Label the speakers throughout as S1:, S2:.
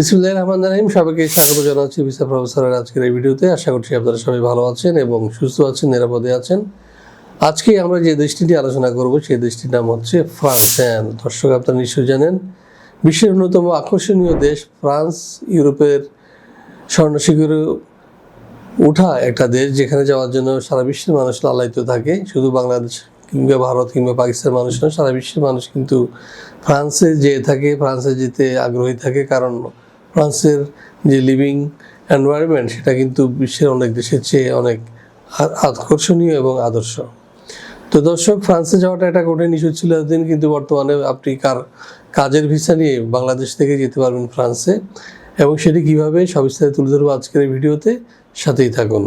S1: বিসমুল্লাহ রহমান রাহিম। সবাইকে স্বাগত জানাচ্ছি ভিসা প্রফেসরের আজকের এই ভিডিওতে। আশা করছি আপনারা সবাই ভালো আছেন এবং সুস্থ আছেন, নিরাপদে আছেন। আজকে আমরা যে দেশটি নিয়ে আলোচনা করব, সেই দেশটির নাম হচ্ছে ফ্রান্স। হ্যাঁ দর্শক আপনারা নিশ্চয়ই জানেন, বিশ্বের অন্যতম আকর্ষণীয় দেশ ফ্রান্স, ইউরোপের স্বর্ণশিখরে উঠা একটা দেশ, যেখানে যাওয়ার জন্য সারা বিশ্বের মানুষ লালায়িত থাকে। শুধু বাংলাদেশ কিংবা ভারত কিংবা পাকিস্তানের মানুষ নয়, সারা বিশ্বের মানুষ কিন্তু ফ্রান্সে যেয়ে থাকে, ফ্রান্সে যেতে আগ্রহী থাকে। কারণ ফ্রান্সের যে লিভিং এনভায়রনমেন্ট, সেটা কিন্তু বিশ্বের অনেক দেশের চেয়ে অনেক আকর্ষণীয় এবং আদর্শ। তো দর্শক, ফ্রান্সে যাওয়াটা একটা কঠিন ইস্যু ছিল এতদিন, কিন্তু বর্তমানে আপনি কার, কাজের ভিসা নিয়ে বাংলাদেশ থেকে যেতে পারবেন ফ্রান্সে এবং সেটি কীভাবে সবিস্তারে তুলে ধরবো আজকের ভিডিওতে। সাথেই থাকুন।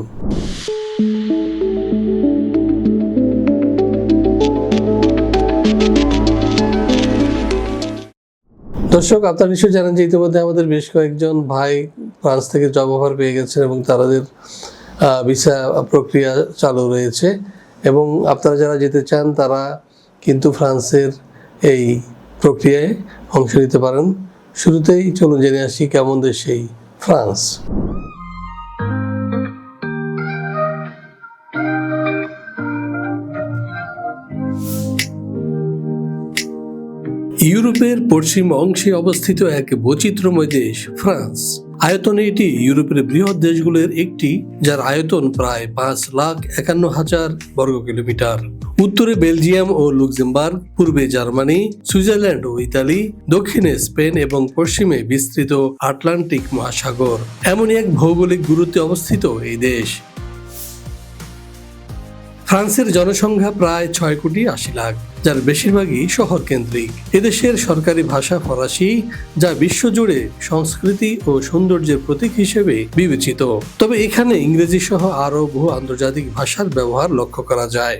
S1: দর্শক, আপনারা নিশ্চয়ই জানেন যে ইতিমধ্যে আমাদের বেশ কয়েকজন ভাই ফ্রান্স থেকে জব অফার পেয়ে গেছেন এবং তাদের ভিসা প্রক্রিয়া চালু রয়েছে এবং আপনারা যারা যেতে চান তারা কিন্তু ফ্রান্সের এই প্রক্রিয়ায় অংশ নিতে পারেন। শুরুতেই চলুন জেনে আসি কেমন দেশ সেই ফ্রান্স। ইউরোপের পশ্চিম অংশে অবস্থিত এক বৈচিত্র্যময় দেশ, ফ্রান্স। আয়তনে এটি ইউরোপের বৃহৎ দেশগুলোর একটি, যার আয়তন প্রায় পাঁচ লাখ একান্ন হাজার বর্গ কিলোমিটার। উত্তরে বেলজিয়াম ও লুক্সেমবার্গ, পূর্বে জার্মানি, সুইজারল্যান্ড ও ইতালি, দক্ষিণে স্পেন এবং পশ্চিমে বিস্তৃত আটলান্টিক মহাসাগর। এমনই এক ভৌগোলিক গুরুত্বে অবস্থিত এই দেশ। ফ্রান্সের জনসংখ্যা প্রায় ছয় কোটি আশি লাখ। যার বেশিরভাগই শহর কেন্দ্রিক এদেশের সরকারি ভাষা ফরাসি, যা বিশ্বজুড়ে সংস্কৃতি ও সৌন্দর্যের প্রতীক হিসেবে বিবেচিত। তবে এখানে ইংরেজি সহ আরও বহু আন্তর্জাতিক ভাষার ব্যবহার লক্ষ্য করা যায়।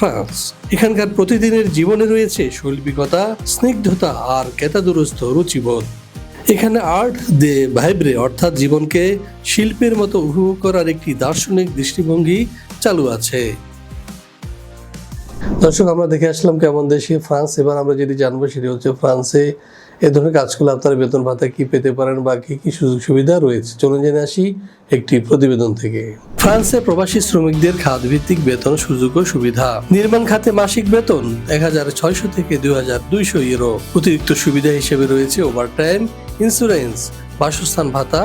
S1: ফ্রান্স। এখানকার প্রতিদিনের জীবনে রয়েছে শৈল্পিকতা, স্নিগ্ধতা আর কেতাদুরস্থ রুচিবোধ। এখানে আর্ট দে ভাইব্রে অর্থাৎ জীবনকে শিল্পের মতো উপভোগ করার একটি দার্শনিক দৃষ্টিভঙ্গি চালু আছে। দর্শক, আমরা দেখে আসলাম কেমন দেশে ফ্রান্স। এবার আমরা যেটি জানব সেটি হচ্ছে ফ্রান্সে এ ধরনের কাজ করলে আপনারা বেতন ভাতা কি পেতে পারেন বা কি কি সুযোগ সুবিধা রয়েছে? চলুন জেনে আসি একটি প্রতিবেদন থেকে। ফ্রান্সে প্রবাসী শ্রমিকদের খাত ভিত্তিক বেতন সুযোগ ও সুবিধা। নির্মাণ খাতে মাসিক বেতন এক হাজার ছয়শো থেকে দুই হাজার দুইশো ইউরো। অতিরিক্ত সুবিধা হিসেবে রয়েছে ওভারটাইম, ইন্স্যুরেন্স, বাসস্থান ভাতা,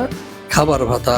S1: খাবার ভাতা।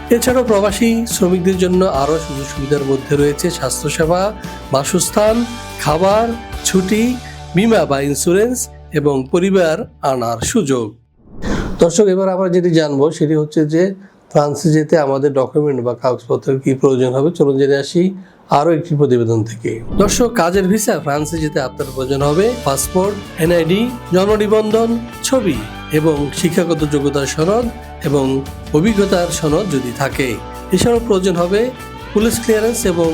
S1: এছাড়াও প্রবাসী শ্রমিকদের জন্য আরও সুযোগ সুবিধার মধ্যে রয়েছে স্বাস্থ্যসেবা, বাসস্থান, খাবার, ছুটি, বিমা বা ইন্স্যুরেন্স এবং পরিবার আনার সুযোগ। দর্শক, এবার আমরা যেটি জানব সেটি হচ্ছে যে ফ্রান্সে যেতে আমাদের ডকুমেন্ট বা কাগজপত্রের কি প্রয়োজন হবে? চলুন জেনে আসি আরও একটি প্রতিবেদন থেকে। দর্শক, কাজের ভিসা ফ্রান্সে যেতে আপনার প্রয়োজন হবে পাসপোর্ট এনআইডি জন্ম ছবি। এবং শিক্ষাগত যোগ্যতার সনদ এবং অভিজ্ঞতার সনদ যদি থাকে। এছাড়াও প্রয়োজন হবে পুলিশ ক্লিয়ারেন্স এবং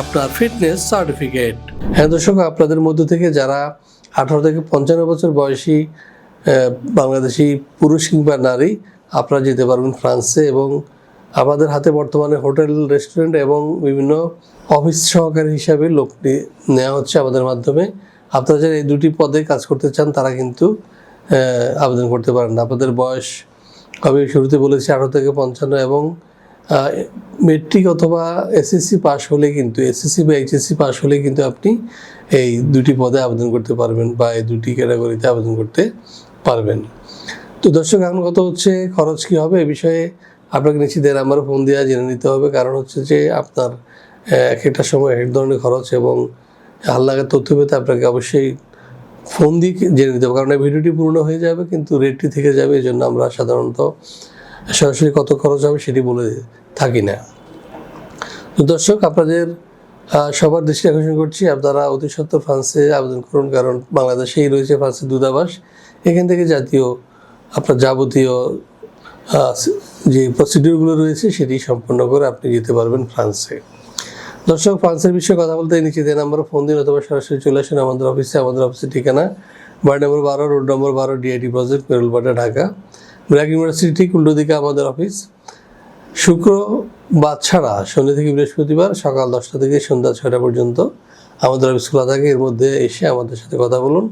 S1: আপনার ফিটনেস সার্টিফিকেট হ্যাঁ দর্শক, আপনাদের মধ্য থেকে যারা আঠারো থেকে পঞ্চান্ন বছর বয়সী বাংলাদেশি পুরুষ কিংবা নারী, আপনারা যেতে পারবেন ফ্রান্সে এবং আমাদের হাতে বর্তমানে হোটেল, রেস্টুরেন্ট এবং বিভিন্ন অফিস সহকারী হিসাবে লোক নেওয়া হচ্ছে আমাদের মাধ্যমে। আপনারা যারা এই দুটি পদে কাজ করতে চান, তারা কিন্তু আবেদন করতে পারেন আপনাদের বয়স আমি শুরুতে বলেছি আঠারো থেকে পঞ্চান্ন এবং মেট্রিক অথবা এসএসসি পাস হলে কিন্তু, এসএসসি বা এইচএসসি পাস হলে কিন্তু আপনি এই দুটি পদে আবেদন করতে পারবেন বা এই দুটি ক্যাটাগরিতে আবেদন করতে পারবেন। তো দর্শক, এখন কথা হচ্ছে খরচ কী হবে? এ বিষয়ে আপনাকে নিশ্চিত নাম্বারে ফোন দেওয়া জেনে নিতে হবে। কারণ হচ্ছে যে আপনার এক একটা সময় এক ধরনের খরচ এবং হাল্লাগের তথ্য পেতে আপনাকে অবশ্যই ফোন দিয়ে জেনে নিতে হবে, কারণ এই ভিডিওটি পূর্ণ হয়ে যাবে, কিন্তু রেটটি থেকে যাবে এই জন্য আমরা সাধারণত সরাসরি কত খরচ হবে সেটি বলে থাকি না। তো দর্শক, আপনাদের সবার দৃষ্টি আকর্ষণ করছি আপনারা অতি সত্ত্বর ফ্রান্সে আবেদন করুন, কারণ বাংলাদেশেই রয়েছে ফ্রান্সের দূতাবাস, এখান থেকে জাতীয় আপনার যাবতীয় যে প্রসিডিউরগুলো রয়েছে, সেটি সম্পন্ন করে আপনি যেতে পারবেন ফ্রান্সে। দর্শক, ফ্রান্সের বিষয়ে কথা বলতে নিচে দেয় নাম্বার ফোন দিন অথবা সরাসরি চলে আসেন আমাদের অফিসে আমাদের অফিসের ঠিকানা। বাড়ি নম্বর বারো রোড নম্বর বারো DIT project Merulbadda Dhaka. BRAC university ঠিক উল্টো দিকে আমাদের অফিস শুক্র বাদ ছাড়া শনি থেকে বৃহস্পতিবার সকাল দশটা থেকে সন্ধ্যা ছয়টা পর্যন্ত আমাদের অফিস খোলা থাকে। এর মধ্যে এসে আমাদের সাথে কথা বলুন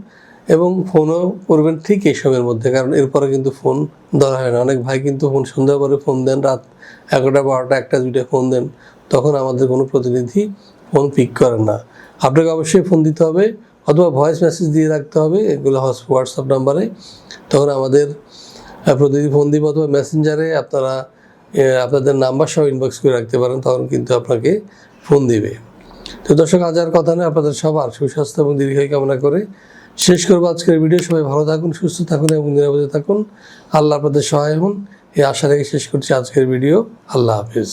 S1: এবং ফোনও করবেন ঠিক এই সময়ের মধ্যে, কারণ এরপরে কিন্তু ফোন ধরা হয় না। অনেক ভাই কিন্তু ফোন সন্ধ্যা পরে ফোন দেন, রাত এগারোটা, বারোটা, একটা, দুইটা ফোন দেন। তখন আমাদের কোনো প্রতিনিধি ফোন পিক করেন না। আপনাকে অবশ্যই ফোন দিতে হবে অথবা ভয়েস মেসেজ দিয়ে রাখতে হবে, এগুলো হোয়াটসঅ্যাপ নাম্বারে তখন আমাদের প্রতিদিন ফোন দিব অথবা মেসেঞ্জারে আপনারা আপনাদের নাম্বার সহ ইনবক্স করে রাখতে পারেন, তখন কিন্তু আপনাকে ফোন দিবে। তো দর্শক, আজ আর কথা নেই আপনাদের সবার সুস্বাস্থ্য এবং দীর্ঘায়ু কামনা করে শেষ করব আজকের ভিডিও সবাই ভালো থাকুন, সুস্থ থাকুন এবং নিরাপদে থাকুন। আল্লাহ আপনাদের সহায় হন। এই আশা রেখে শেষ করছি আজকের ভিডিও আল্লাহ হাফিজ।